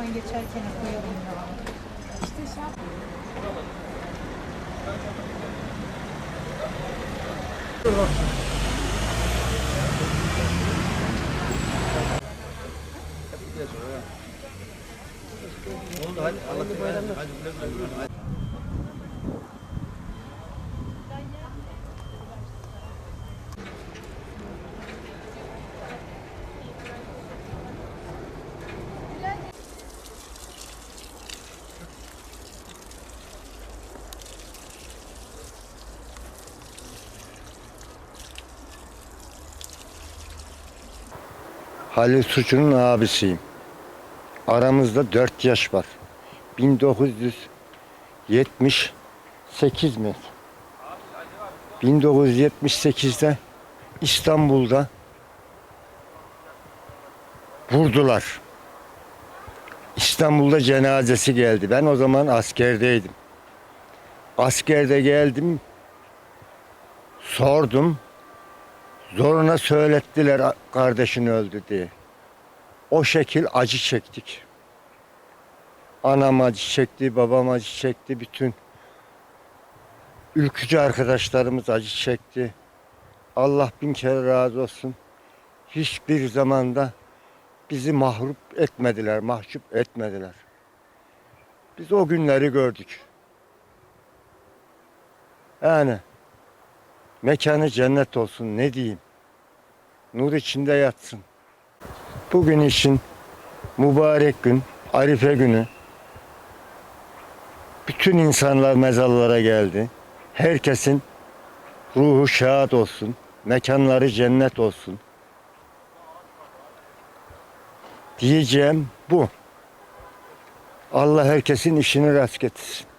Buradan geçerken koyalım ya. İşte şey yap- Halil Suçu'nun abisiyim. Aramızda 4 yaş var. 1978 mi? 1978'de İstanbul'da vurdular. İstanbul'da cenazesi geldi. Ben o zaman askerdeydim. Askerde geldim. Sordum. Zoruna söylettiler "A- kardeşin öldü diye. O şekil acı çektik. Anam acı çekti, babam acı çekti, bütün ülkücü arkadaşlarımız acı çekti. Allah bin kere razı olsun. Hiçbir zamanda bizi mahrup etmediler, mahcup etmediler. Biz o günleri gördük. Yani Mekanı cennet olsun ne diyeyim. Nur içinde yatsın. Bugün için mübarek gün, Arife günü. Bütün insanlar mezarlara geldi. Herkesin ruhu şad olsun. Mekanları cennet olsun. Diyeceğim bu. Allah herkesin işini rast getirsin.